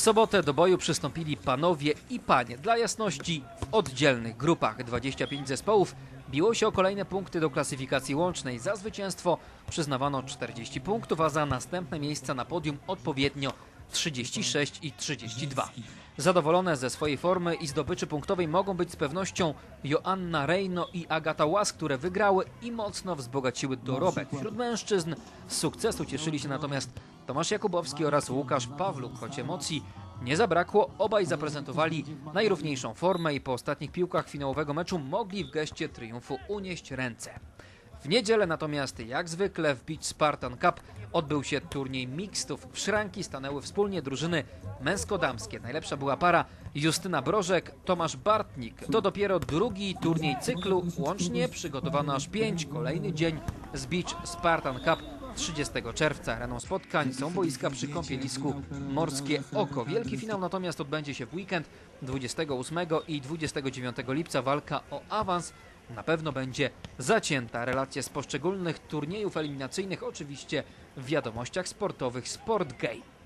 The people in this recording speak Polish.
sobotę do boju przystąpili panowie i panie. Dla jasności w oddzielnych grupach 25 zespołów biło się o kolejne punkty do klasyfikacji łącznej. Za zwycięstwo przyznawano 40 punktów, a za następne miejsca na podium odpowiednio 36 i 32. Zadowolone ze swojej formy i zdobyczy punktowej mogą być z pewnością Joanna Rejno i Agata Łas, które wygrały i mocno wzbogaciły dorobek. Wśród mężczyzn z sukcesu cieszyli się natomiast Tomasz Jakubowski oraz Łukasz Pawluk, choć emocji nie zabrakło, obaj zaprezentowali najrówniejszą formę i po ostatnich piłkach finałowego meczu mogli w geście triumfu unieść ręce. W niedzielę natomiast, jak zwykle w Beach Spartan Cup odbył się turniej mixtów. W szranki stanęły wspólnie drużyny męsko-damskie. Najlepsza była para Justyna Brożek, Tomasz Bartnik. To dopiero drugi turniej cyklu. Łącznie przygotowano aż pięć. Kolejny dzień z Beach Spartan Cup 30 czerwca. Areną spotkań są boiska przy kąpielisku Morskie Oko. Wielki finał natomiast odbędzie się w weekend 28 i 29 lipca. Walka o awans na pewno będzie zacięta. Relacje z poszczególnych turniejów eliminacyjnych oczywiście w wiadomościach sportowych Sport Game.